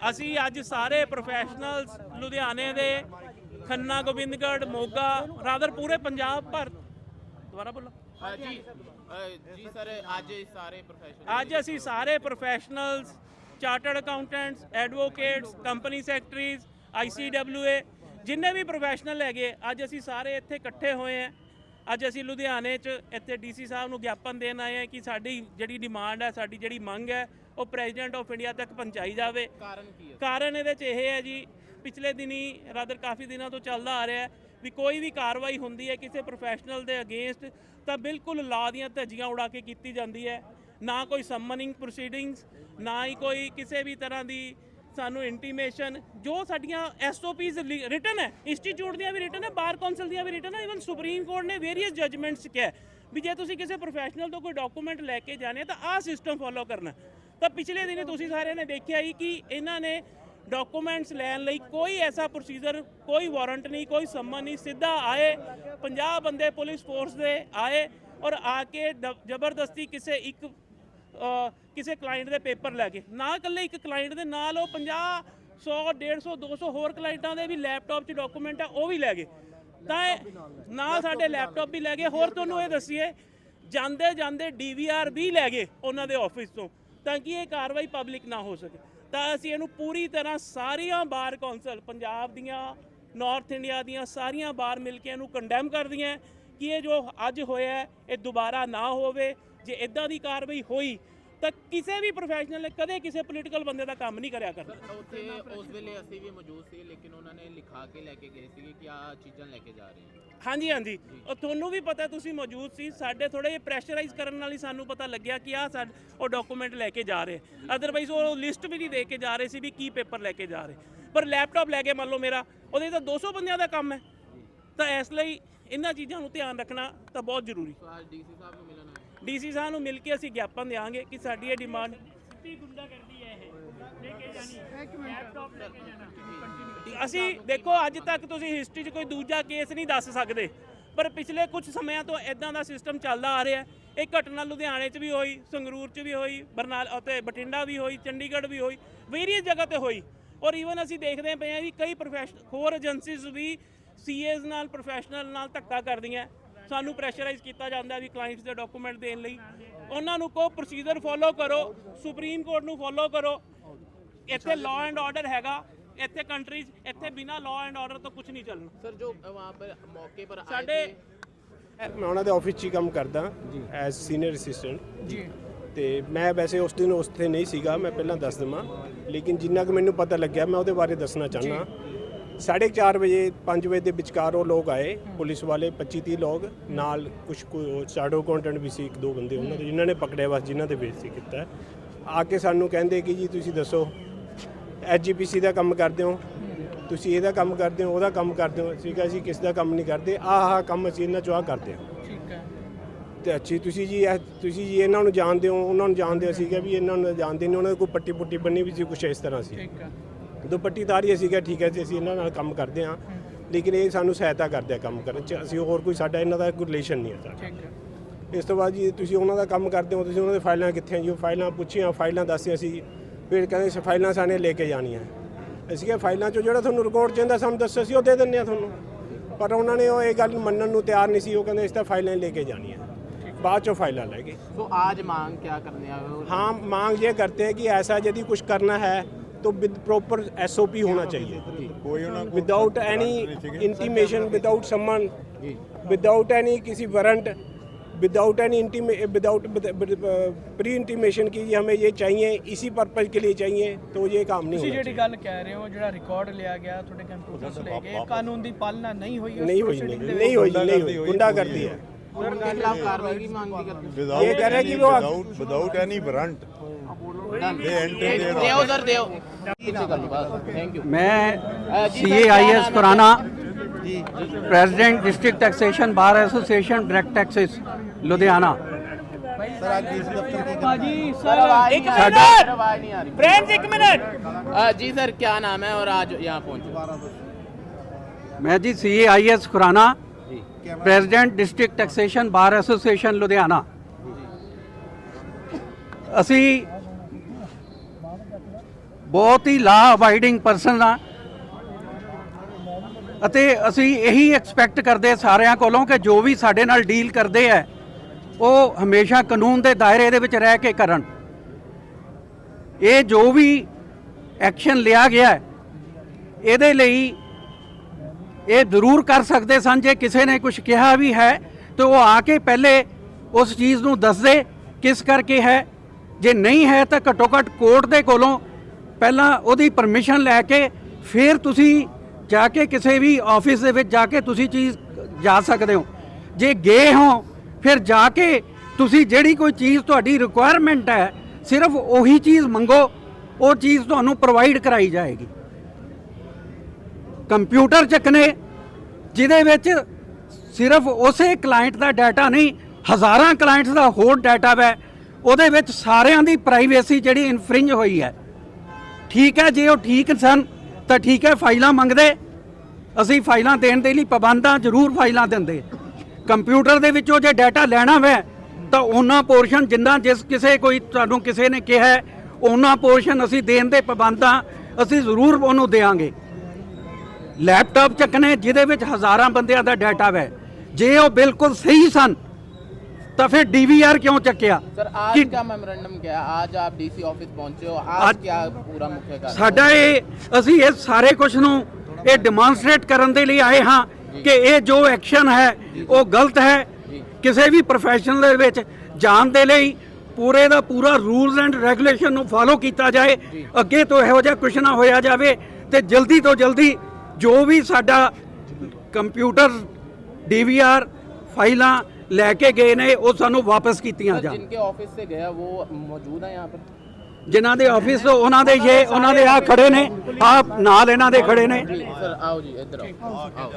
ਅਸੀਂ ਅੱਜ ਸਾਰੇ ਪ੍ਰੋਫੈਸ਼ਨਲਸ ਲੁਧਿਆਣੇ ਦੇ ਖੰਨਾ ਗੋਬਿੰਦਗੜ੍ਹ ਮੋਗਾ ਰਾਦਰ ਪੂਰੇ ਪੰਜਾਬ ਭਰ ਦੁਬਾਰਾ ਬੋਲੋ। ਜੀ ਜੀ ਸਰ ਅੱਜ ਸਾਰੇ ਪ੍ਰੋਫੈਸ਼ਨਲ ਅੱਜ ਅਸੀਂ ਸਾਰੇ professionals chartered accountants advocates company secretaries ICWA ਜਿੰਨੇ ਵੀ ਪ੍ਰੋਫੈਸ਼ਨਲ ਹੈਗੇ ਅੱਜ ਅਸੀਂ ਸਾਰੇ ਇੱਥੇ ਇਕੱਠੇ ਹੋਏ ਹਾਂ। ਅੱਜ ਅਸੀਂ ਲੁਧਿਆਣੇ 'ਚ ਇੱਥੇ ਡੀਸੀ ਸਾਹਿਬ ਨੂੰ ਗਿਆਪਨ ਦੇਣ ਆਏ ਹਾਂ ਕਿ ਸਾਡੀ ਜਿਹੜੀ ਡਿਮਾਂਡ ਹੈ ਸਾਡੀ ਜਿਹੜੀ ਮੰਗ ਹੈ ਉਹ ਪ੍ਰੈਜ਼ੀਡੈਂਟ ਆਫ ਇੰਡੀਆ ਤੱਕ ਪਹੁੰਚਾਈ ਜਾਵੇ। ਕਾਰਨ ਕੀ ਹੈ? ਕਾਰਨ ਇਹਦੇ 'ਚ ਇਹ ਹੈ ਜੀ ਪਿਛਲੇ ਦਿਨੀ ਰਾਦਰ ਕਾਫੀ ਦਿਨਾਂ ਤੋਂ ਚੱਲਦਾ ਆ ਰਿਹਾ ਹੈ ਵੀ ਕੋਈ ਵੀ ਕਾਰਵਾਈ ਹੁੰਦੀ ਹੈ ਕਿਸੇ ਪ੍ਰੋਫੈਸ਼ਨਲ ਦੇ ਅਗੇਂਸਟ ਤਾਂ ਬਿਲਕੁਲ ਲਾ ਦੀਆਂ ਧੱਜੀਆਂ ਉਡਾ ਕੇ ਕੀਤੀ ਜਾਂਦੀ ਹੈ। ਨਾ ਕੋਈ ਸਮਨਿੰਗ ਪ੍ਰੋਸੀਡਿੰਗਸ ਨਾ ਹੀ ਕੋਈ ਕਿਸੇ ਵੀ ਤਰ੍ਹਾਂ ਦੀ ਸਾਨੂੰ ਇੰਟੀਮੇਸ਼ਨ ਜੋ ਸਾਡੀਆਂ ਐਸਓਪੀਜ਼ ਰਿਟਨ ਹੈ ਇੰਸਟੀਚਿਊਟ ਦੀਆਂ ਵੀ ਰਿਟਨ ਹੈ ਬਾਰ ਕੌਂਸਲ ਦੀਆਂ ਵੀ ਰਿਟਨ ਹੈ ਇਵਨ ਸੁਪਰੀਮ ਕੋਰਟ ਨੇ ਵੇਰੀਅਸ ਜਜਮੈਂਟਸ ਕਿਹਾ ਵੀ ਜੇ ਤੁਸੀਂ ਕਿਸੇ ਪ੍ਰੋਫੈਸ਼ਨਲ ਤੋਂ ਕੋਈ ਡਾਕੂਮੈਂਟ ਲੈ ਕੇ ਜਾਣੇ ਤਾਂ ਆਹ ਸਿਸਟਮ ਫੋਲੋ ਕਰਨਾ ਤਾਂ ਪਿਛਲੇ ਦਿਨੇ ਤੁਸੀਂ ਸਾਰਿਆਂ ਨੇ ਦੇਖਿਆ ਹੀ ਕਿ ਇਹਨਾਂ ਨੇ ਡਾਕੂਮੈਂਟਸ ਲੈਣ ਲਈ ਕੋਈ ਐਸਾ ਪ੍ਰੋਸੀਜਰ ਕੋਈ ਵਾਰੰਟ ਨਹੀਂ, ਕੋਈ ਸੰਮਨ ਨਹੀਂ, ਸਿੱਧਾ ਆਏ 50 ਬੰਦੇ ਪੁਲਿਸ ਫੋਰਸ ਦੇ ਆਏ ਔਰ ਆ ਕੇ ਦ- ਜ਼ਬਰਦਸਤੀ ਕਿਸੇ ਇੱਕ ਕਿਸੇ ਕਲਾਇੰਟ ਦੇ ਪੇਪਰ ਲੈ ਕੇ ਨਾ ਇਕੱਲੇ ਇੱਕ ਕਲਾਇੰਟ ਦੇ, ਨਾਲ ਉਹ 50 100 150 200 ਹੋਰ ਕਲਾਇੰਟਾਂ ਦੇ ਵੀ ਲੈਪਟਾਪ 'ਚ ਡਾਕੂਮੈਂਟ ਆ, ਉਹ ਵੀ ਲੈ ਗਏ। ਤਾਂ ਇਹ ਨਾਲ ਸਾਡੇ ਲੈਪਟਾਪ ਵੀ ਲੈ ਗਏ। ਹੋਰ ਤੁਹਾਨੂੰ ਇਹ ਦੱਸੀਏ ਜਾਂਦੇ ਜਾਂਦੇ ਡੀਵੀਆਰ ਵੀ ਲੈ ਗਏ ਉਹਨਾਂ ਦੇ ਆਫਿਸ ਤੋਂ। ਤਾਂ ਕਿ ਇਹ ਕਾਰਵਾਈ ਪਬਲਿਕ ਨਾ ਹੋ ਸਕੇ। ਤਾਂ ਅਸੀਂ ਇਹਨੂੰ ਪੂਰੀ ਤਰ੍ਹਾਂ ਸਾਰੀਆਂ ਬਾਰ ਕੌਂਸਲ ਪੰਜਾਬ ਦੀਆਂ ਨਾਰਥ ਇੰਡੀਆ ਦੀਆਂ ਸਾਰੀਆਂ ਬਾਰ ਮਿਲ ਕੇ ਇਹਨੂੰ ਕੰਡੈਮ ਕਰਦੀਆਂ ਕਿ ਇਹ ਜੋ ਅੱਜ ਹੋਇਆ ਇਹ ਦੁਬਾਰਾ ਨਾ ਹੋਵੇ, ਜੇ ਇਦਾਂ ਦੀ ਕਾਰਵਾਈ ਹੋਈ ਤਾਂ ਕਿਸੇ ਵੀ ਪ੍ਰੋਫੈਸ਼ਨਲ ਨੇ ਕਦੇ ਕਿਸੇ ਪੋਲੀਟੀਕਲ ਬੰਦੇ ਦਾ ਕੰਮ ਨਹੀਂ ਕਰਿਆ ਸਰ ਉੱਥੇ ਉਸ ਵੇਲੇ ਅਸੀਂ ਵੀ ਮੌਜੂਦ ਸੀ ਲੇਕਿਨ ਉਹਨਾਂ ਨੇ ਲਿਖਾ ਕੇ ਲੈ ਕੇ ਗਏ ਸੀਗੇ ਕਿ ਆਹ ਚੀਜ਼ਾਂ ਲੈ ਕੇ ਜਾ ਰਹੇ ਹਾਂ ਹਾਂਜੀ ਹਾਂਜੀ। ਉਹ ਤੁਹਾਨੂੰ ਵੀ ਪਤਾ ਤੁਸੀਂ ਮੌਜੂਦ ਸੀ ਸਾਡੇ ਥੋੜੇ ਜਿਹਾ ਪ੍ਰੈਸ਼ਰਾਈਜ਼ ਕਰਨ ਨਾਲ ਹੀ ਸਾਨੂੰ ਪਤਾ ਲੱਗਿਆ ਕਿ ਆਹ ਸਾਡ ਉਹ ਡਾਕੂਮੈਂਟ ਲੈ ਕੇ ਜਾ ਰਹੇ। ਅਦਰਵਾਈਜ਼ ਉਹ ਲਿਸਟ ਵੀ ਨਹੀਂ ਦੇ ਕੇ ਜਾ ਰਹੇ ਸੀ ਵੀ ਕੀ ਪੇਪਰ ਲੈ ਕੇ ਜਾ ਰਹੇ। ਪਰ ਲੈਪਟਾਪ ਲੈ ਕੇ ਮੰਨ ਲਓ ਮੇਰਾ ਉਹਦੇ ਤਾਂ 200 ਬੰਦਿਆਂ ਦਾ ਕੰਮ ਹੈ। ਤਾਂ ਇਸ ਲਈ ਇਹਨਾਂ ਚੀਜ਼ਾਂ ਨੂੰ ਧਿਆਨ ਰੱਖਣਾ ਤਾਂ ਬਹੁਤ ਜ਼ਰੂਰੀ। ਸੋ ਅੱਜ ਡੀਸੀ ਸਾਹਿਬ ਨੂੰ ਮਿਲਣ ਆਏ ਡੀਸੀ ਸਾਹਿਬ ਨੂੰ ਮਿਲ ਕੇ ਅਸੀਂ ਗਿਆਪਨ ਦੇਵਾਂਗੇ ਕਿ ਸਾਡੀ ਇਹ ਡਿਮਾਂਡ ਸਿੱਧੀ ਗੁੰਡਾ ਕਰਦੀ ਹੈ ਇਹ। ਲੈ ਕੇ ਜਾਣੀ। ਲੈਪਟਾਪ ਲੈ ਕੇ ਜਾਣਾ। ਅਸੀਂ ਦੇਖੋ ਅੱਜ ਤੱਕ ਤੁਸੀਂ ਹਿਸਟਰੀ 'ਚ ਕੋਈ ਦੂਜਾ ਕੇਸ ਨਹੀਂ ਦੱਸ ਸਕਦੇ। ਪਰ ਪਿਛਲੇ ਕੁਝ ਸਮਿਆਂ ਤੋਂ ਇਦਾਂ ਦਾ ਸਿਸਟਮ ਚੱਲਦਾ ਆ ਰਿਹਾ ਹੈ। ਇਹ ਘਟਨਾ ਲੁਧਿਆਣੇ 'ਚ ਵੀ ਹੋਈ ਸੰਗਰੂਰ 'ਚ ਵੀ ਹੋਈ ਬਰਨਾਲ ਅਤੇ ਬਠਿੰਡਾ ਵੀ ਹੋਈ ਚੰਡੀਗੜ੍ਹ ਵੀ ਹੋਈ ਵੇਰੀਅਸ ਜਗ੍ਹਾ ਤੇ ਹੋਈ। ਔਰ ਈਵਨ ਅਸੀਂ ਦੇਖਦੇ ਪਏ ਹਾਂ ਵੀ ਕਈ ਪ੍ਰੋਫੈਸ਼ਨ ਹੋਰ ਏਜੰਸੀਜ਼ ਵੀ ਸੀਏਜ਼ ਨਾਲ ਪ੍ਰੋਫੈਸ਼ਨਲ ਨਾਲ ਧੱਕਾ ਕਰਦੀਆਂ। ਸਾਨੂੰ ਪ੍ਰੈਸ਼ਰਾਈਜ਼ ਕੀਤਾ ਜਾਂਦਾ ਵੀ ਕਲਾਇੰਟਸ ਦੇ ਡਾਕੂਮੈਂਟ ਦੇਣ ਲਈ। ਉਹਨਾਂ ਨੂੰ ਕੋ ਪ੍ਰੋਸੀਜਰ ਫੋਲੋ ਕਰੋ ਸੁਪਰੀਮ ਕੋਰਟ ਨੂੰ ਫੋਲੋ ਕਰੋ। ਇੱਥੇ ਲਾਅ ਐਂਡ ਆਰਡਰ ਹੈਗਾ ਇੱਥੇ ਕੰਟਰੀਜ਼ ਇੱਥੇ ਬਿਨਾ ਲਾਅ ਐਂਡ ਆਰਡਰ ਤੋਂ ਕੁਝ ਨਹੀਂ ਚੱਲਣਾ। ਸਰ ਜੋ ਵਹਾਂ ਪਰ ਮੌਕੇ ਪਰ ਆਏ ਸਾਡੇ ਮੈਂ ਉਹਨਾਂ ਦੇ ਆਫਿਸ 'ਚ ਹੀ ਕੰਮ ਕਰਦਾ ਐਜ਼ ਸੀਨੀਅਰ ਅਸਿਸਟੈਂਟ ਜੀ। ਤੇ ਮੈਂ ਵੈਸੇ ਉਸ ਦਿਨ ਉੱਥੇ ਨਹੀਂ ਸੀਗਾ ਮੈਂ ਪਹਿਲਾਂ ਦੱਸ ਦਵਾਂ। ਲੇਕਿਨ ਜਿੰਨਾ ਕਿ ਮੈਨੂੰ ਪਤਾ ਲੱਗਿਆ ਮੈਂ ਉਹਦੇ ਬਾਰੇ ਦੱਸਣਾ ਚਾਹਨਾ 4:30 ਵਜੇ 5 ਵਜੇ ਦੇ ਵਿਚਕਾਰ ਉਹ ਲੋਕ ਆਏ ਪੁਲਿਸ ਵਾਲੇ 25 30 ਲੋਕ ਨਾਲ ਕੁਝ ਸ਼ੈਡੋ ਕੰਟੈਂਟ ਵੀ ਸੀ ਇੱਕ ਦੋ ਬੰਦੇ ਉਹਨਾਂ ਦੇ ਜਿਨ੍ਹਾਂ ਨੇ ਪਕੜਿਆ ਵਾ ਜਿਨ੍ਹਾਂ ਦੇ ਬੇਇੱਜ਼ਤੀ ਕੀਤਾ। ਆ ਕੇ ਸਾਨੂੰ ਕਹਿੰਦੇ ਕਿ ਜੀ ਤੁਸੀਂ ਦੱਸੋ ਐਜੀਪੀਸੀ ਦਾ ਕੰਮ ਕਰਦੇ ਹੋ? ਤੁਸੀਂ ਇਹਦਾ ਕੰਮ ਕਰਦੇ ਹੋ ਉਹਦਾ ਕੰਮ ਕਰਦੇ ਹੋ? ਅਸੀਂ ਕਿਹਾ ਅਸੀਂ ਕਿਸ ਦਾ ਕੰਮ ਨਹੀਂ ਕਰਦੇ ਆਹ ਆਹ ਕੰਮ ਅਸੀਂ ਇਹਨਾਂ ਚੋਂ ਆਹ ਕਰਦੇ ਹਾਂ। ਠੀਕ ਹੈ। ਤੇ ਅੱਛੀ ਤੁਸੀਂ ਜੀ ਤੁਸੀਂ ਜੀ ਇਹਨਾਂ ਨੂੰ ਜਾਣਦੇ ਹੋ ਉਹਨਾਂ ਨੂੰ ਜਾਣਦੇ ਹੋ ਅਸੀਂ ਕਿਹਾ ਵੀ ਇਹਨਾਂ ਨੂੰ ਜਾਣਦੇ ਨਹੀਂ ਉਹਨਾਂ ਦੇ ਕੋਈ ਪੱਟੀ ਪੁੱਟੀ ਬੰਨੀ ਵੀ ਸੀ ਕੁਛ ਇਸ ਤਰ੍ਹਾਂ ਸੀ। ਠੀਕ ਹੈ। ਦੁਪੱਟੀ ਤਾਰੀ ਅਸੀਂ ਕਿਹਾ ਠੀਕ ਹੈ ਜੀ ਅਸੀਂ ਇਹਨਾਂ ਨਾਲ ਕੰਮ ਕਰਦੇ ਹਾਂ ਲੇਕਿਨ ਇਹ ਸਾਨੂੰ ਸਹਾਇਤਾ ਕਰਦੇ ਆ ਕੰਮ ਕਰਨ ਚ ਅਸੀਂ ਹੋਰ ਕੋਈ ਸਾਡਾ ਇਹਨਾਂ ਦਾ ਕੋਈ ਰਿਲੇਸ਼ਨ ਨਹੀਂ ਹੈ ਸਾਡਾ ਠੀਕ ਹੈ ਇਸ ਤੋਂ ਬਾਅਦ ਜੀ ਤੁਸੀਂ ਉਹਨਾਂ ਦਾ ਕੰਮ ਕਰਦੇ ਹੋ ਤੁਸੀਂ ਉਹਨਾਂ ਦੇ ਫਾਈਲਾਂ ਕਿੱਥੇ ਆ ਜੀ ਉਹ ਫਾਈਲਾਂ ਪੁੱਛੀਆਂ ਫਾਈਲਾਂ ਦੱਸਿਆ ਸੀ ਫਿਰ ਕਹਿੰਦੇ ਸੀ ਫਾਈਲਾਂ ਸਾਨੇ ਲੈ ਕੇ ਜਾਣੀਆਂ ਅਸੀਂ ਕਿਹਾ ਫਾਈਲਾਂ ਚੋਂ ਜਿਹੜਾ ਤੁਹਾਨੂੰ ਰਿਕਾਰਡ ਚਾਹੀਦਾ ਸਾਨੂੰ ਦੱਸੋ ਅਸੀਂ ਉਹ ਦੇ ਦਿੰਦੇ ਆ ਤੁਹਾਨੂੰ ਪਰ ਉਹਨਾਂ ਨੇ ਉਹ ਇਹ ਗੱਲ ਮੰਨਣ ਨੂੰ ਤਿਆਰ ਨਹੀਂ ਸੀ ਉਹ ਕਹਿੰਦੇ ਇਸ ਤਾਂ ਫਾਈਲਾਂ ਹੀ ਲੈ ਕੇ ਜਾਣੀਆਂ ਬਾਅਦ ਚੋਂ ਫਾਈਲਾਂ ਲੈ ਗਏ सो आज मांग क्या करने आए हो हाँ मांग ये करते हैं कि ऐसा यदि कुछ करना है तो विद प्रॉपर एसओपी होना चाहिए without any intimation without summon without any किसी warrant without any without pre intimation की हमें ये चाहिए इसी पर्पज के लिए चाहिए तो ये काम नहीं ਤੁਸੀਂ होना ਜਿਹੜੀ ਗੱਲ ਕਹਿ ਰਹੇ ਹੋ ਜਿਹੜਾ ਰਿਕਾਰਡ ਲਿਆ ਗਿਆ ਤੁਹਾਡੇ ਕੰਪਿਊਟਰਸ ਲੈ ਗਏ ਕਾਨੂੰਨ ਦੀ ਪਾਲਣਾ ਨਹੀਂ ਹੋਈ ਉਸ नहीं हुई proceeding नहीं ਦੇ नहीं हुई नहीं हुई गुंडा कर दिया उनके खिलाफ कार्रवाई की मांग भी करते हैं ये कह रहे हैं कि वो without without any मैं C A I S Khurana president district taxation bar association direct taxes Ludhiana ji sir क्या नाम है और आज यहाँ पहुँचे? मैं जी C A I S Khurana president district taxation bar association Ludhiana असी ਬਹੁਤ ਹੀ ਲਾ ਅਵਾਈਡਿੰਗ ਪਰਸਨ ਆ। ਅਤੇ ਅਸੀਂ ਇਹੀ ਐਕਸਪੈਕਟ ਕਰਦੇ ਸਾਰਿਆਂ ਕੋਲੋਂ ਕਿ ਜੋ ਵੀ ਸਾਡੇ ਨਾਲ ਡੀਲ ਕਰਦੇ ਆ, ਉਹ ਹਮੇਸ਼ਾ ਕਾਨੂੰਨ ਦੇ ਦਾਇਰੇ ਦੇ ਵਿੱਚ ਰਹਿ ਕੇ ਕਰਨ। ਇਹ ਜੋ ਵੀ ਐਕਸ਼ਨ ਲਿਆ ਗਿਆ, ਇਹਦੇ ਲਈ ਇਹ ਜ਼ਰੂਰ ਕਰ ਸਕਦੇ ਸਨ, ਜੇ ਕਿਸੇ ਨੇ ਕੁਝ ਕਿਹਾ ਵੀ ਹੈ, ਤੇ ਉਹ ਆ ਕੇ ਪਹਿਲੇ ਉਸ ਚੀਜ਼ ਨੂੰ ਦੱਸ ਦੇ ਕਿਸ ਕਰਕੇ ਹੈ। ਜੇ ਨਹੀਂ ਹੈ ਤਾਂ ਘੱਟੋ ਘੱਟ ਕੋਰਟ ਦੇ ਕੋਲੋਂ ਪਹਿਲਾਂ ਉਹਦੀ ਪਰਮਿਸ਼ਨ ਲੈ ਕੇ ਫਿਰ ਤੁਸੀਂ ਜਾ ਕੇ ਕਿਸੇ ਵੀ ਆਫਿਸ ਦੇ ਵਿੱਚ ਜਾ ਕੇ ਤੁਸੀਂ ਚੀਜ਼ ਜਾ ਸਕਦੇ ਹੋ। ਜੇ ਗਏ ਹੋ, ਫਿਰ ਜਾ ਕੇ ਤੁਸੀਂ ਜਿਹੜੀ ਕੋਈ ਚੀਜ਼ ਤੁਹਾਡੀ ਰਿਕੁਆਇਰਮੈਂਟ ਹੈ, ਸਿਰਫ ਉਹੀ ਚੀਜ਼ ਮੰਗੋ, ਉਹ ਚੀਜ਼ ਤੁਹਾਨੂੰ ਪ੍ਰੋਵਾਈਡ ਕਰਾਈ ਜਾਏਗੀ। ਕੰਪਿਊਟਰ ਚੱਕਨੇ, ਜਿਹਦੇ ਵਿੱਚ ਸਿਰਫ ਉਸੇ ਕਲਾਇੰਟ ਦਾ ਡਾਟਾ ਨਹੀਂ, ਹਜ਼ਾਰਾਂ ਕਲਾਇੰਟਸ ਦਾ ਹੋਰ ਡਾਟਾ ਹੈ ਉਹਦੇ ਵਿੱਚ ਸਾਰਿਆਂ ਦੀ ਪ੍ਰਾਈਵੇਸੀ ਜਿਹੜੀ ਇਨਫ੍ਰਿੰਜ ਹੋਈ ਹੈ। ਠੀਕ ਹੈ, ਜੇ ਉਹ ਠੀਕ ਸਨ, ਤਾਂ ਠੀਕ ਹੈ, ਫਾਈਲਾਂ ਮੰਗਦੇ। ਅਸੀਂ ਫਾਈਲਾਂ ਦੇਣ ਦੇ ਲਈ ਪਾਬੰਦਾਂ ਜ਼ਰੂਰ ਫਾਈਲਾਂ ਦਿੰਦੇ। ਕੰਪਿਊਟਰ ਦੇ ਵਿੱਚੋਂ ਜੇ ਡਾਟਾ ਲੈਣਾ ਹੋਵੇ ਤਾਂ ਉਹਨਾਂ ਪੋਰਸ਼ਨ ਜਿੰਨਾ ਜਿਸ ਕਿਸੇ ਕੋਈ ਤੁਹਾਨੂੰ ਕਿਸੇ ਨੇ ਕਿਹਾ, ਉਹਨਾਂ ਪੋਰਸ਼ਨ ਅਸੀਂ ਦੇਣ ਦੇ ਪਾਬੰਦਾਂ ਅਸੀਂ ਜ਼ਰੂਰ ਉਹਨੂੰ ਦੇਵਾਂਗੇ। ਲੈਪਟਾਪ ਚੱਕਣੇ, ਜਿਹਦੇ ਵਿੱਚ ਹਜ਼ਾਰਾਂ ਬੰਦਿਆਂ ਦਾ ਡਾਟਾ ਹੈ ਜੇ ਉਹ ਬਿਲਕੁਲ ਸਹੀ ਸਨ ਤਾਂ ਫਿਰ ਡੀਵੀਆਰ ਕਿਉਂ ਚੱਕਿਆ सर आज कि- क्या मेमोरेंडम क्या है आज आप डीसी ऑफिस पहुंचे हो आज आज- क्या पूरा मुख्य कारण ਸਾਡਾ ਇਹ ਅਸੀਂ ਇਹ ਸਾਰੇ ਕੁਝ ਨੂੰ ਇਹ ਡਿਮੋਨਸਟ੍ਰੇਟ ਕਰਨ ਦੇ ਲਈ ਆਏ ਹਾਂ ਕਿ ਇਹ ਜੋ ਐਕਸ਼ਨ ਹੈ ਉਹ ਗਲਤ ਹੈ ਕਿਸੇ ਵੀ ਪ੍ਰੋਫੈਸ਼ਨ ਦੇ ਵਿੱਚ ਜਾਣ ਦੇ ਲਈ ਪੂਰੇ ਦਾ ਪੂਰਾ ਰੂਲਸ ਐਂਡ ਰੈਗੂਲੇਸ਼ਨ ਨੂੰ ਫਾਲੋ ਕੀਤਾ ਜਾਏ ਅੱਗੇ ਤੋਂ ਇਹੋ ਜਿਹਾ ਕੁਝ ਨਾ ਹੋਇਆ ਜਾਵੇ ਤੇ ਜਲਦੀ ਤੋਂ ਜਲਦੀ ਜੋ ਵੀ ਸਾਡਾ ਕੰਪਿਊਟਰ ਡੀਵੀਆਰ ਫਾਈਲਾਂ ਲੈ ਕੇ ਗਏ ਨੇ ਉਹ ਸਾਨੂੰ ਵਾਪਸ ਕੀਤੀਆਂ सर, ਜਾਣ जिनके ऑफिस से गया वो मौजूद है यहाँ पर ਜਿਨ੍ਹਾਂ ਦੇ ਆਫਿਸ ਉਹਨਾਂ ਦੇ ਇਹ ਉਹਨਾਂ ਦੇ ਆ ਖੜੇ ਨੇ ਆ ਨਾਲ ਇਹਨਾਂ ਦੇ ਖੜੇ ਨੇ सर आओ जी इधर आओ आओ